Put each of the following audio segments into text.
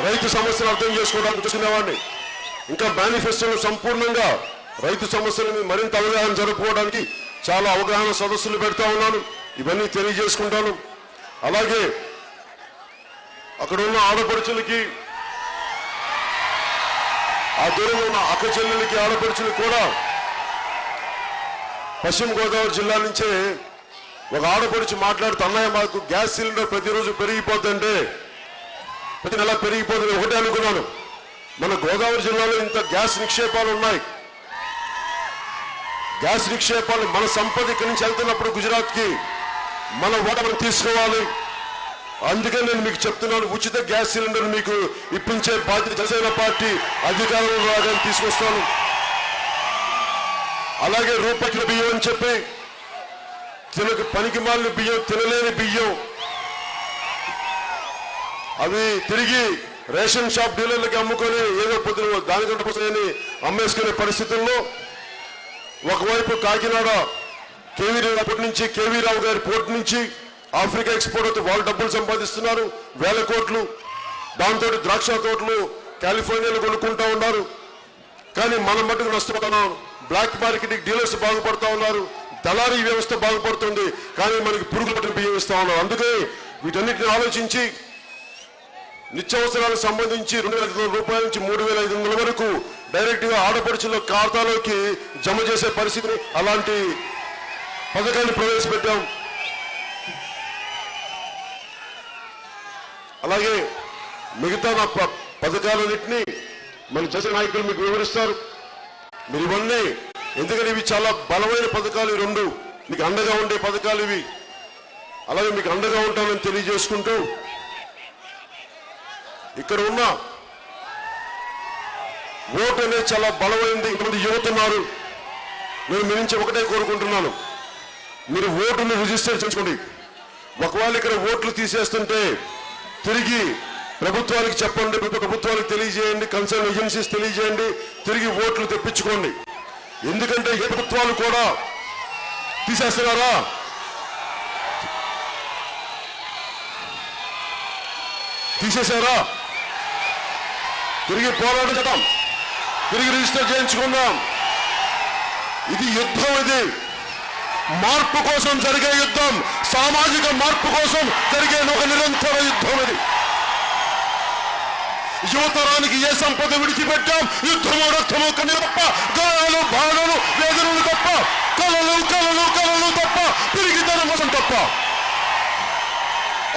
రైతు సమస్యలు అర్థం చేసుకోవడానికి చూసుకునేవాడిని ఇంకా మేనిఫెస్టోలో సంపూర్ణంగా రైతు సమస్యలని మరింత అవగాహన జరుపుకోవడానికి చాలా అవగాహన సదస్సులు పెడతా ఉన్నాను. ఇవన్నీ తెలియజేసుకుంటాను. అలాగే అక్కడ ఉన్న ఆడపడుచులకి ఆ దూరంలో ఉన్న అక్క చెల్లెలకి ఆడపడుచులకి కూడా పశ్చిమ గోదావరి జిల్లా నుంచే ఒక ఆడపడుచు మాట్లాడుతూ అన్నయ్య మాకు గ్యాస్ సిలిండర్ ప్రతిరోజు పెరిగిపోతుందంటే ప్రతి నెల పెరిగిపోతుంది. ఒకటే అనుకున్నాను. మన గోదావరి జిల్లాలో ఇంత గ్యాస్ నిక్షేపాలు ఉన్నాయి. గ్యాస్ నిక్షేపాలు మన సంపద ఇక్కడి నుంచి వెళ్తున్నప్పుడు గుజరాత్కి మన ఓట మనం తీసుకోవాలి. అందుకే నేను మీకు చెప్తున్నాను ఉచిత గ్యాస్ సిలిండర్ మీకు ఇప్పించే బాధ్యత జనసేన పార్టీ అధికారంలో రాగానే తీసుకొస్తాను. అలాగే రూపట్ల బియ్యం అని చెప్పి తినకు పనికి మాలిన బియ్యం తినలేని బియ్యం అవి తిరిగి రేషన్ షాప్ డీలర్లకి అమ్ముకొని ఏదో పొద్దున దానికంటే పోతాయని అమ్మేసుకునే పరిస్థితుల్లో ఒకవైపు కాకినాడ కేవీ రావు నుంచి కేవీ రావు గారి పోర్ట్ నుంచి ఆఫ్రికా ఎక్స్పోర్ట్ అవుతూ వాళ్ళు డబ్బులు సంపాదిస్తున్నారు వేల కోట్లు. దాంతో ద్రాక్ష తోటలు కాలిఫోర్నియాలో కొనుక్కుంటా ఉన్నారు. కానీ మనం మటుకు నష్టపోతున్నాం. బ్లాక్ మార్కెట్ డీలర్స్ బాగుపడతా ఉన్నారు. దళారీ వ్యవస్థ బాగుపడుతుంది. కానీ మనకి పురుగులు పట్టిన బియ్యం ఇస్తా ఉన్నారు. అందుకే వీటన్నిటిని ఆలోచించి నిత్యావసరాలకు సంబంధించి రెండు వేల ఐదు రూపాయల నుంచి మూడు వేల ఐదు వందల వరకు డైరెక్ట్గా ఆడపడుచుల ఖాతాలోకి జమ చేసే పరిస్థితిని అలాంటి పథకాన్ని ప్రవేశపెట్టాం. అలాగే మిగతా నా ప- పథకాలన్నింటినీ మన జన నాయకులు మీకు వివరిస్తారు. మీరు ఇవన్నీ ఎందుకంటే ఇవి చాలా బలమైన పథకాలు రెండు? మీకు అండగా ఉండే పథకాలు ఇవి. అలాగే మీకు అండగా ఉంటానని తెలియజేసుకుంటూ ఇక్కడ ఉన్న ఓటు అనేది చాలా బలమైంది. ఇంతమంది యువత ఉన్నారు. నేను మీ నుంచి ఒకటే కోరుకుంటున్నాను. మీరు ఓటును రిజిస్టర్ చేసుకోండి ఒకవేళ ఇక్కడ ఓట్లు తీసేస్తుంటే తిరిగి ప్రభుత్వానికి చెప్పండి ప్రభుత్వానికి తెలియజేయండి కన్సర్న్ ఏజెన్సీస్ తెలియజేయండి తిరిగి ఓట్లు తెప్పించుకోండి. ఎందుకంటే ఏ ప్రభుత్వాలు కూడా తీసేస్తున్నారా? తీసేశారా? తిరిగి పోరాటం తిరిగి రిజిస్టర్ చేయించుకుందాం. ఇది యుద్ధం ఇది. మార్పు కోసం జరిగే యుద్ధం. సామాజిక మార్పు కోసం జరిగే ఒక నిరంతర యుద్ధం ఇది. యువతరానికి ఏ సంపద విడిచిపెట్టాం? యుద్ధము రక్తము కన్నీ తప్ప గాయాలు బాణలు వేదనలు తప్ప కలలు కలలు కలలు తప్ప తిరిగితనం కోసం తప్ప.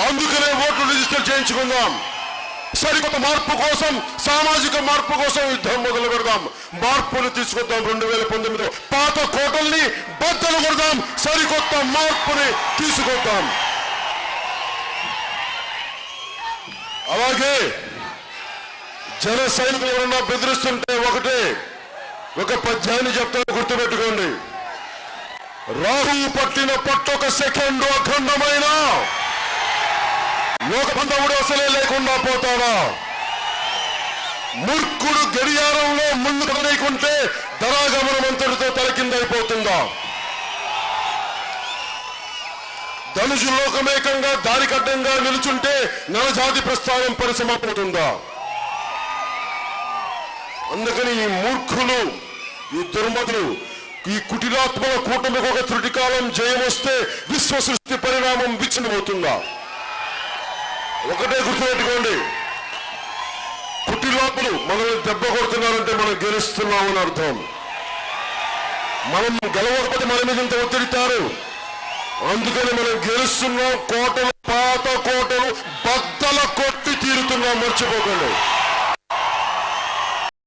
అందుకనే ఓట్లు రిజిస్టర్ చేయించుకుందాం. సరికొత్త మార్పు కోసం సామాజిక మార్పు కోసం యుద్ధం మొదలు పెడదాం. మార్పులు తీసుకొద్దాం రెండు వేల పంతొమ్మిదిలో. పాత కోటల్ని బద్దలు కొడదాం సరికొత్త మార్పుని తీసుకొద్దాం. అలాగే జన సైనికులు ఎవరన్నా బెదిరిస్తుంటే ఒకటే ఒక పద్యాన్ని చెప్తాను గుర్తుపెట్టుకోండి. రాహు పట్టిన పట్టొక సెకండ్ అఖండమైన లోకబంధవుడు అసలే లేకుండా పోతాడా? మూర్ఖుడు గడియారంలో ముందు కదలేకుంటే ధరాగమనం అంతటితో తలకిందైపోతుందా ధనుషు లోకమేకంగా దారికడ్డంగా నిలుచుంటే నరజాతి ప్రస్థానం పరిసమవుతుందా అందుకని ఈ మూర్ఖులు ఈ దుర్మతులు ఈ కుటిలాత్మల కూటమికి ఒక త్రుటికాలం జయమొస్తే విశ్వ సృష్టి పరిణామం విచ్ఛిన్నమవుతుందా? ఒకటే గుర్తుపెట్టుకోండి. కుటిలాత్మలు మనల్ని దెబ్బ కొడుతున్నారంటే మనం గెలుస్తున్నామని అర్థం. మనం గెలవకపోతే మన మీద ఇంత ఒత్తిడితారు అందుకని మనం గెలుస్తున్నాం కోటలు పాత కోటలు బద్దల కొట్టి తీరుతున్నాం మర్చిపోకండి.